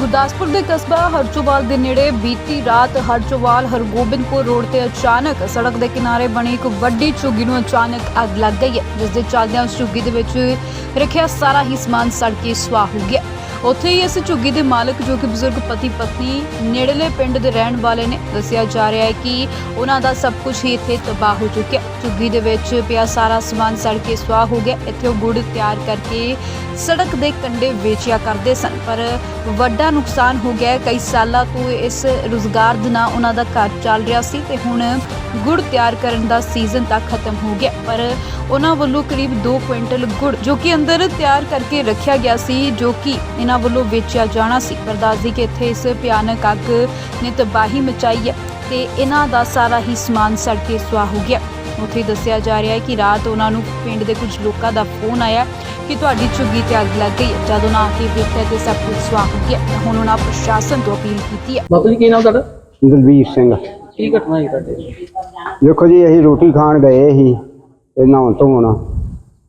ਗੁਰਦਾਸਪੁਰ ਦੇ ਕਸਬਾ ਹਰਚੋਵਾਲ ਦੇ ਨੇੜੇ ਬੀਤੀ ਰਾਤ ਹਰਚੋਵਾਲ ਹਰਗੋਬਿੰਦਪੁਰ ਰੋਡ ਤੇ ਅਚਾਨਕ ਸੜਕ ਦੇ ਕਿਨਾਰੇ ਬਣੀ ਇੱਕ ਵੱਡੀ ਝੁੱਗੀ ਨੂੰ ਅਚਾਨਕ ਅੱਗ ਲੱਗ ਗਈ ਹੈ, ਜਿਸ ਦੇ ਚੱਲਦਿਆਂ ਉਸ ਝੁੱਗੀ ਦੇ ਵਿੱਚ ਰੱਖਿਆ ਸਾਰਾ ਹੀ ਸਮਾਨ ਸੜ ਕੇ ਸੁਆਹ ਹੋ ਗਿਆ। ਉੱਥੇ ਹੀ ਇਸ ਝੁੱਗੀ ਦੇ ਮਾਲਕ ਜੋ ਕਿ ਬਜ਼ੁਰਗ ਪਤੀ ਪਤਨੀ ਨੇੜਲੇ ਪਿੰਡ ਦੇ ਰਹਿਣ ਵਾਲੇ ਨੇ, ਦੱਸਿਆ ਜਾ ਰਿਹਾ ਹੈ ਕਿ ਉਹਨਾਂ ਦਾ ਸਭ ਕੁਝ ਹੀ ਇੱਥੇ ਤਬਾਹ ਹੋ ਚੁੱਕਿਆ ਝੁੱਗੀ ਦੇ ਵਿੱਚ ਪਿਆ ਸਾਰਾ ਸਮਾਨ ਸੜ ਕੇ ਸੁਆਹ ਹੋ ਗਿਆ। ਇੱਥੇ ਉਹ ਗੁੜ ਤਿਆਰ ਕਰਕੇ ਸੜਕ ਦੇ ਕੰਢੇ ਵੇਚਿਆ ਕਰਦੇ ਸਨ, ਪਰ ਵੱਡਾ ਨੁਕਸਾਨ ਹੋ ਗਿਆ ਕਈ ਸਾਲਾਂ ਤੋਂ ਇਸ ਰੁਜ਼ਗਾਰ ਦੇ ਨਾਲ ਉਹਨਾਂ ਦਾ ਘਰ ਚੱਲ ਰਿਹਾ ਸੀ ਤੇ ਹੁਣ ਗੁੜ ਤਿਆਰ ਕਰਨ ਦਾ ਸੀਜ਼ਨ ਤਾਂ ਖਤਮ ਹੋ ਗਿਆ ਪਰ ਉਹਨਾਂ ਵੱਲੋਂ ਕਰੀਬ 2 ਕੁਇੰਟਲ ਗੁੜ ਜੋ ਕਿ ਅੰਦਰ ਤਿਆਰ ਕਰਕੇ ਰੱਖਿਆ ਗਿਆ ਸੀ, ਜੋ ਕਿ ਇਹਨਾਂ ਵੱਲੋਂ ਵੇਚਿਆ ਜਾਣਾ ਸੀ। ਪਰ ਦੱਸਦੀ ਕਿ ਇੱਥੇ ਇਸ ਭਿਆਨਕ ਅੱਗ ਨੇ ਤਬਾਹੀ ਮਚਾਈ ਹੈ ਤੇ ਇਹਨਾਂ ਦਾ ਸਾਰਾ ਹੀ ਸਮਾਨ ਸੜ ਕੇ ਸੁਆਹ ਹੋ ਗਿਆ। ਉੱਥੇ ਦੱਸਿਆ ਜਾ ਰਿਹਾ ਹੈ ਕਿ ਰਾਤ ਉਹਨਾਂ ਨੂੰ ਪਿੰਡ ਦੇ ਕੁਝ ਲੋਕਾਂ ਦਾ ਫੋਨ ਆਇਆ ਕਿ ਤੁਹਾਡੀ ਝੁੱਗੀ ਤੇ ਅੱਗ ਲੱਗ ਗਈ ਹੈ। ਜਦੋਂ ਉਹਨਾਂ ਆ ਕੇ ਵੇਖਿਆ ਤੇ ਸਭ ਕੁਝ ਸੁਆਹ ਹੋ ਗਿਆ। ਹੁਣ ਉਹਨਾਂ ਪ੍ਰਸ਼ਾਸਨ ਤੋਂ ਅਪੀਲ ਕੀਤੀ ਹੈ। ਬਾਪੂ ਜੀ ਕੀ ਨਾਮ ਤੁਹਾਡਾ? ਦਲਬੀਰ ਸਿੰਘ। ਕੀ ਘਟਨਾ ਹੋਈ ਤੁਹਾਡੇ? ਦੇਖੋ ਜੀ ਅਸੀਂ ਰੋਟੀ ਖਾਣ ਗਏ ਸੀ ਤੇ ਨਹਾਉਣ ਧੋਣ।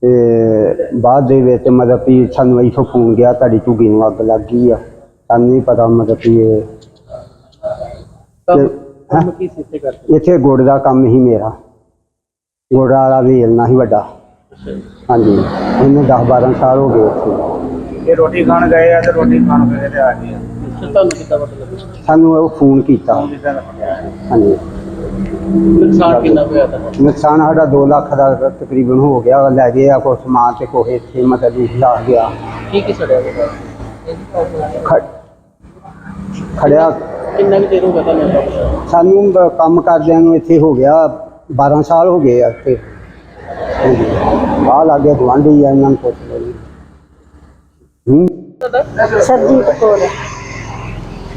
ਤੇ ਬਾਅਦ ਦੇ ਵਿੱਚ ਮਤਲਬ ਵੀ ਸਾਨੂੰ ਇੱਥੋਂ ਫੋਨ ਗਿਆ ਤੁਹਾਡੀ ਝੁੱਗੀ ਨੂੰ ਅੱਗ ਲੱਗ ਗਈ ਆ। ਸਾਨੂੰ ਨਹੀਂ ਪਤਾ ਮਤਲਬ ਵੀ ਇਹ ਕੰਮ ਤੇ- ਕੰਮ ਕੀ ਸਿੱਤੇ ਕਰਦੇ ਇੱਥੇ ਗੁੜ ਦਾ ਕੰਮ ਹੀ ਮੇਰਾ। ਗੁੜ ਵਾਲਾ ਵੇਲਣਾ ਹੀ ਵੱਡਾ। ਹਾਂਜੀ। ਇਹਨੂੰ 10 12 ਸਾਲ ਹੋ ਗਏ ਇੱਥੇ। ਇਹ ਰੋਟੀ ਖਾਣ ਗਏ ਆ ਤੇ ਰੋਟੀ ਖਾਣ ਗਏ ਤੇ ਆ ਗਏ ਆ। ਤੁਹਾਨੂੰ ਕਿੱਦਾਂ ਪਤਾ ਲੱਗਾ ਸਾਨੂੰ ਉਹ ਫੋਨ ਕੀਤਾ। ਜਿੱਦਾਂ ਦਾ ਪਤਾ ਹੈ। ਹਾਂਜੀ। ਨੁਕਸਾਨ ਕਿੰਨਾ ਕੁ ਹੋਇਆ ਤੁਹਾਡਾ? ਨੁਕਸਾਨ ਸਾਡਾ 2 ਲੱਖ ਦਾ ਤਕਰੀਬਨ ਹੋ ਗਿਆ ਲੈ ਗਏ ਆ ਕੁਛ ਸਮਾਨ ਤੇ ਕੋਹੇ ਇੱਥੇ ਮਤਲਬ ਲਾ ਗਿਆ। ਕੀ ਕੀ ਸੜਿਆ ਹੋਇਆ? ਖ- ਖੜਿਆ। ਕਿੰਨਾ ਕੁ ਚਿਰ ਹੋ ਗਿਆ ਤੁਹਾਨੂੰ ਸਾਨੂੰ ਬ- ਕੰਮ ਕਰਦਿਆਂ ਨੂੰ ਇੱਥੇ ਹੋ ਗਿਆ 12 ਸਾਲ ਹੋ ਗਏ ਆ ਇੱਥੇ। ਆ ਲਾਗੇ ਗਵਾਂਢੀ ਆ ਇਹਨਾਂ ਨੂੰ ਪੁੱਛ ਲਓ ਜੀ। ਹੂੰ? ਸਰਜੀਤ ਕੌਰ।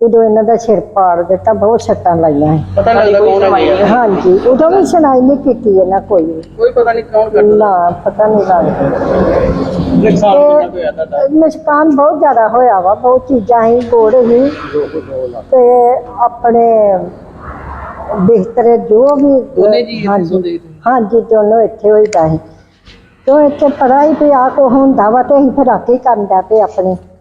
ਉਦੋਂ ਇਹਨਾਂ ਦਾ ਸਿਰ ਪਾੜ ਦਿੱਤਾ ਬਹੁਤ ਸੱਟਾਂ ਲਾਈਆਂ ਸੀ। ਪਤਾ ਨਹੀਂ ਲੱਗਦਾ ਕੌਣ ਹੈ ਹਾਂਜੀ ਉਦੋਂ ਵੀ ਸੁਣਾਈ ਨਹੀਂ ਕੀਤੀ ਇਹਨਾਂ ਕੋਈ ਵੀ। ਕੋਈ ਪਤਾ ਨਹੀਂ ਕੌਣ ਕਰਦਾ। ਨਾ ਪਤਾ ਨਹੀਂ ਲੱਗਦਾ। ਨੁਕਸਾਨ ਕਿੰਨਾ ਕੁ ਹੋਇਆ ਤੁਹਾਡਾ? ਨੁਕਸਾਨ ਬਹੁਤ ਜ਼ਿਆਦਾ ਹੋਇਆ ਵਾ ਬਹੁਤ ਚੀਜ਼ਾਂ ਹੀ ਗੋੜ ਹੀ ਤੇ ਆਪਣੇ ਬਿਸਤਰੇ ਜੋ ਵੀ ਦੋਨੇ ਜੀ ਇੱਥੇ ਹਾਂਜੀ। ਸੌਂਦੇ ਸੀ ਹਾਂਜੀ ਦੋਨੋਂ ਇੱਥੇ ਹੋਈਦਾ ਸੀ। ਤੋਂ ਇੱਥੇ ਪਤਾ ਹੀ ਵੀ ਆ ਕੋ ਹੁੰਦਾ ਵਾ ਤੇ ਅਸੀਂ ਫਿਰ ਰਾਤੀ ਕਰਨ ਦਾ ਪਏ ਆਪਣੇ।